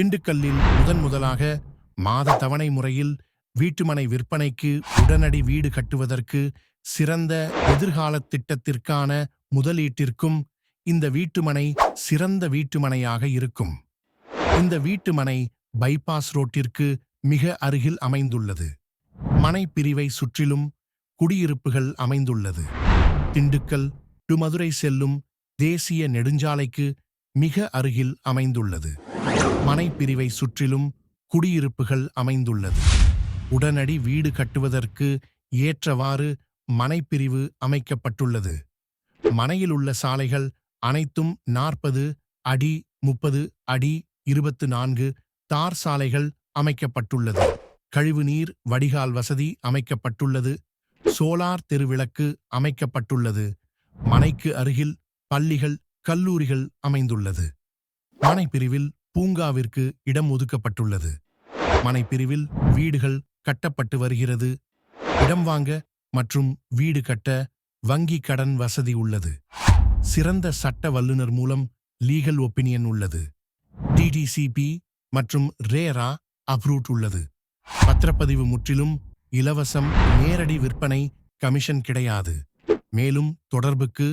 திண்டுக்கல்லில் முதன் முதலாக மாத தவணை முறையில் வீட்டுமனை விற்பனைக்கு உடனடி வீடு கட்டுவதற்கு சிறந்த எதிர்கால திட்டத்திற்கான முதலீட்டிற்கும் இந்த வீட்டுமனை சிறந்த வீட்டுமனையாக இருக்கும். இந்த வீட்டுமனை பைபாஸ் ரோட்டிற்கு மிக அருகில் அமைந்துள்ளது. மனை பிரிவை சுற்றிலும் குடியிருப்புகள் அமைந்துள்ளது. திண்டுக்கல் டு மதுரை செல்லும் தேசிய நெடுஞ்சாலைக்கு மிக அருகில் அமைந்துள்ளது. மனைப்பிரிவை சுற்றிலும் குடியிருப்புகள் அமைந்துள்ளது. உடனடி வீடு கட்டுவதற்கு ஏற்றவாறு மனைப்பிரிவு அமைக்கப்பட்டுள்ளது. மனையில் உள்ள சாலைகள் அனைத்தும் நாற்பது அடி முப்பது அடி இருபத்து நான்கு தார் சாலைகள் அமைக்கப்பட்டுள்ளது. கழிவுநீர் வடிகால் வசதி அமைக்கப்பட்டுள்ளது. சோலார் தெருவிளக்கு அமைக்கப்பட்டுள்ளது. மனைக்கு அருகில் பள்ளிகள் கல்லூரிகள் அமைந்துள்ளது. மனைப்பிரிவில் பூங்காவிற்கு இடம் ஒதுக்கப்பட்டுள்ளது. மனைப்பிரிவில் வீடுகள் கட்டப்பட்டு வருகிறது. இடம் வாங்க மற்றும் வீடு கட்ட வங்கி கடன் வசதி உள்ளது. சிறந்த சட்ட வல்லுநர் மூலம் லீகல் ஒப்பீனியன் உள்ளது. டிடிசிபி மற்றும் ரேரா அப்ரூட் உள்ளது. பத்திரப்பதிவு முற்றிலும் இலவசம் நேரடி விற்பனை கமிஷன் கிடையாது. மேலும் தொடர்புக்கு